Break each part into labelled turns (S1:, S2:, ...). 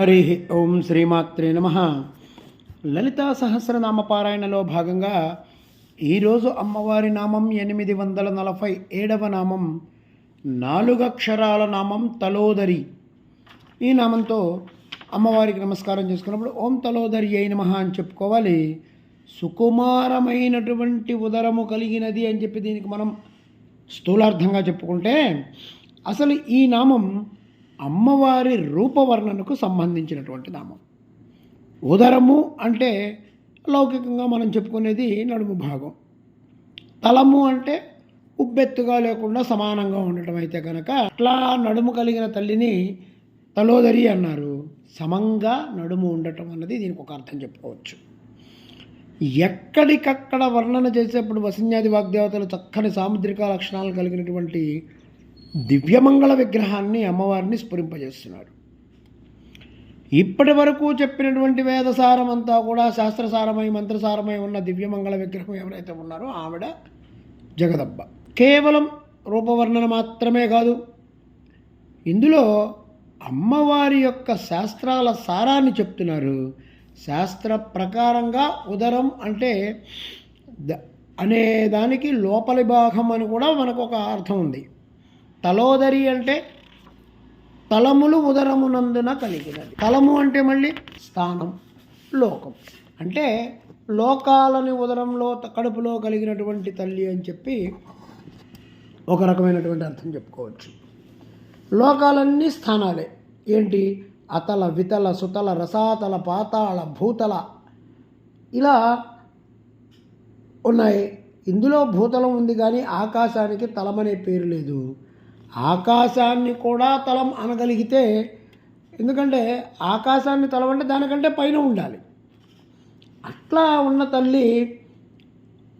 S1: హరి ఓం శ్రీమాత్రే నమ. లలితా సహస్రనామ పారాయణలో భాగంగా ఈరోజు అమ్మవారి నామం ఎనిమిది వందల నలభై ఏడవ నామం నాలుగక్షరాల నామం తలోదరి. ఈ నామంతో అమ్మవారికి నమస్కారం చేసుకున్నప్పుడు ఓం తలోదరి అయి నమ అని చెప్పుకోవాలి. సుకుమారమైనటువంటి ఉదరము కలిగినది అని చెప్పి దీనికి మనం స్థూలార్థంగా చెప్పుకుంటే అసలు ఈ నామం అమ్మవారి రూపవర్ణనకు సంబంధించినటువంటి నామం. ఉదరము అంటే లౌకికంగా మనం చెప్పుకునేది నడుము భాగం. తలము అంటే ఉబ్బెత్తుగా లేకుండా సమానంగా ఉండటం అయితే కనుక అట్లా నడుము కలిగిన తల్లిని తలోదరి అన్నారు. సమంగా నడుము ఉండటం అన్నది దీనికి ఒక అర్థం చెప్పుకోవచ్చు. ఎక్కడికక్కడ వర్ణన చేసేప్పుడు వసిన్యాది వాగ్దేవతలు చక్కని సాముద్రిక లక్షణాలు కలిగినటువంటి దివ్యమంగళ విగ్రహాన్ని అమ్మవారిని స్ఫురింపజేస్తున్నారు ఇప్పటి వరకు చెప్పినటువంటి వేదసారం అంతా కూడా శాస్త్రసారమై మంత్రసారమై ఉన్న దివ్యమంగళ విగ్రహం ఎవరైతే ఉన్నారో ఆవిడ జగదబ్బ. కేవలం రూపవర్ణన మాత్రమే కాదు ఇందులో అమ్మవారి యొక్క శాస్త్రాల సారాన్ని చెప్తున్నారు. శాస్త్ర ప్రకారంగా ఉదరం అంటే ద- అనే దానికి లోపలి భాగం అని కూడా మనకు ఒక అర్థం ఉంది. తలోదరి అంటే తలములు ఉదరమునందున కలిగినది. తలము అంటే మళ్ళీ స్థానం లోకం. అంటే లోకాలని ఉదరంలో త- కడుపులో కలిగినటువంటి తల్లి అని చెప్పి ఒక రకమైనటువంటి అర్థం చెప్పుకోవచ్చు. లోకాలన్నీ స్థానాలే. ఏంటి? అతల వితల సుతల రసాతల పాతాళ భూతల ఇలా ఉన్నాయి. ఇందులో భూతలం ఉంది కానీ ఆకాశానికి తలమనే పేరు లేదు. ఆకాశాన్ని కూడా తలం అనగలిగితే ఎందుకంటే ఆకాశాన్ని తలం అంటే దానికంటే పైన ఉండాలి. అట్లా ఉన్న తల్లి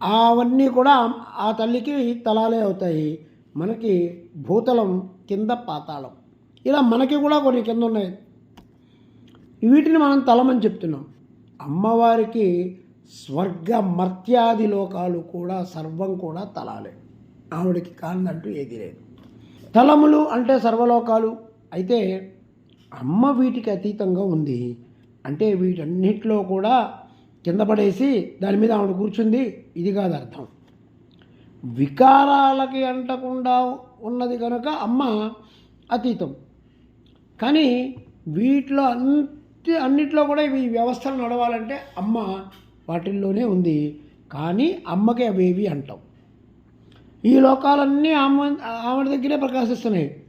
S1: అవన్నీ కూడా ఆ తల్లికి తలాలే అవుతాయి. మనకి భూతలం కింద పాతాళం. ఇలా మనకి కూడా కొన్ని కింద ఉన్నాయి. వీటిని మనం తలమని చెప్తున్నాం. అమ్మవారికి స్వర్గ మర్త్యాది లోకాలు కూడా సర్వం కూడా తలాలే. ఆవిడకి కాందంటూ ఏది లేదు. తలములు అంటే సర్వలోకాలు. అయితే అమ్మ వీటికి అతీతంగా ఉంది. అంటే వీటన్నిటిలో కూడా కింద పడేసి దాని మీద ఆవిడ కూర్చుంది. ఇది కాదు అర్థం. వికారాలకి అంటకుండా ఉన్నది కనుక అమ్మ అతీతం. కానీ వీటిలో అన్ని అన్నిట్లో కూడా ఇవి వ్యవస్థలు నడవాలంటే అమ్మ వాటిల్లోనే ఉంది. కానీ అమ్మకి అవేవి అంటాం ఈ లోకాలన్నీ ఆమె ఆమె దగ్గరే ప్రకాశిస్తున్నాయి.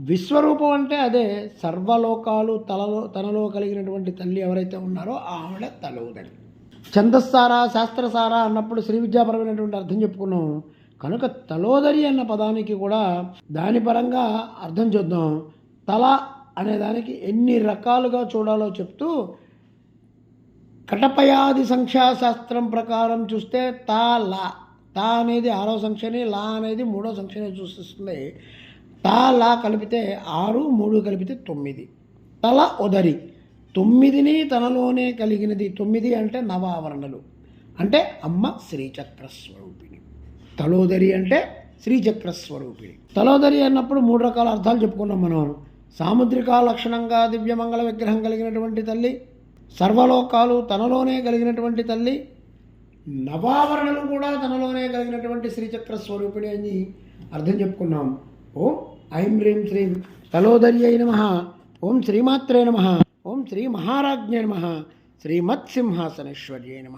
S1: విశ్వరూపం అంటే అదే సర్వలోకాలు తలలో తనలో కలిగినటువంటి తల్లి ఎవరైతే ఉన్నారో ఆవిడ తలోదరి ఛందస్సారా శాస్త్రసారా అన్నప్పుడు శ్రీ విద్యాపరమైనటువంటి అర్థం చెప్పుకున్నాం. కనుక తలోదరి అన్న పదానికి కూడా దాని పరంగా అర్థం చూద్దాం. తల అనే దానికి ఎన్ని రకాలుగా చూడాలో చెప్తూ కటపయాది సంఖ్యాశాస్త్రం ప్రకారం చూస్తే తా తా అనేది ఆరో సంఖ్యని లా అనేది మూడో సంఖ్యని సూచిస్తుంది. తా లా కలిపితే ఆరు మూడు కలిపితే తొమ్మిది. తల ఉదరి తొమ్మిదిని తనలోనే కలిగినది. తొమ్మిది అంటే నవావరణలు. అంటే అమ్మ శ్రీచక్ర స్వరూపిణి తలోదరి అంటే శ్రీచక్ర స్వరూపిణి తలోదరి అన్నప్పుడు మూడు రకాల అర్థాలు చెప్పుకున్నాం మనం. సాముద్రిక లక్షణంగా దివ్యమంగళ విగ్రహం కలిగినటువంటి తల్లి. సర్వలోకాలు తనలోనే కలిగినటువంటి తల్లి. నవావరణలు కూడా తనలోనే కలిగినటువంటి శ్రీచక్ర స్వరూపిణి అని అర్థం చెప్పుకున్నాం. ఓం ఐం రీం శ్రీం తలోదర్యై నమ. ఓం శ్రీమాత్రే నమ. ఓం శ్రీ మహారాజ్ఞే నమ. శ్రీమత్సింహాసనేశ్వర్యై నమ.